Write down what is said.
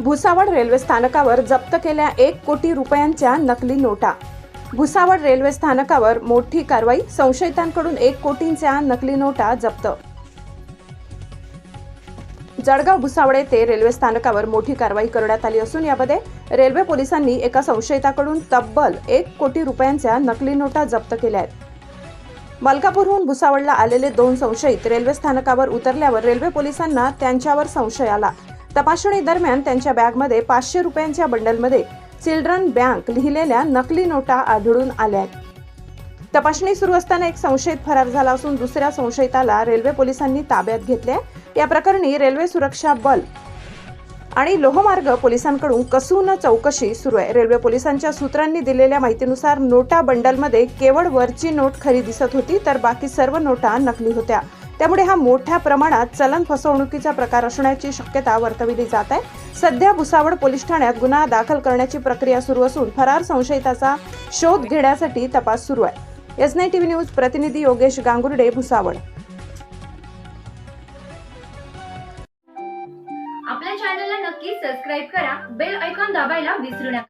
Bhusawal railway स्थानकावर जप्त केल्या एक कोटी रुपयांच्या नकली नोटा. भुसावळ रेल्वे स्थानकावर मोठी कारवाई संशयितांकडून एक कोटींच्या नकली नोटा जप्त. जळगाव भुसावळ येथे रेल्वे स्थानकावर मोठी कारवाई करण्यात आली असून यामध्ये रेल्वे पोलिसांनी एका संशयिताकडून तब्बल एक कोटी रुपयांच्या नकली नोटा जप्त केल्या आहेत. मलकापूरहून भुसावळला आलेले दोन संशयित रेल्वे स्थानकावर उतरल्यावर रेल्वे पोलिसांना त्यांच्यावर संशय आला. तपासणी दरम्यान त्यांच्या बॅगमध्ये पाचशे रुपयांच्या बंडलमध्ये चिल्ड्रन बँक लिहिलेल्या नकली नोटा आढळून आल्या आहेत तपासणी सुरू असताना एक संशयित फरार झाला असून दुसऱ्या संशयिताला रेल्वे पोलिसांनी ताब्यात घेतले या प्रकरणी रेल्वे सुरक्षा बल आणि लोहमार्ग पोलिसांकडून कसून चौकशी सुरू आहे. रेल्वे पोलिसांच्या सूत्रांनी दिलेल्या माहितीनुसार नोटा बंडलमध्ये केवळ वरची नोट खरी दिसत होती तर बाकी सर्व नोटा नकली होत्या. त्यामुळे हा मोठ्या प्रमाणात चलन फसवणुकीचा प्रकार असण्याची शक्यता वर्तविली जात आहे. सध्या भुसावळ पोलीस ठाण्यात गुन्हा दाखल करण्याची प्रक्रिया सुरू असून फरार संशयिताचा शोध घेण्यासाठी तपास सुरू आहे. एस नाईन टीव्ही न्यूज प्रतिनिधी योगेश गांगुर्डे भुसावळ. आपल्या चॅनलला नक्की सबस्क्राईब करा. बेल ऐकॉन दाबायला विसरू नका.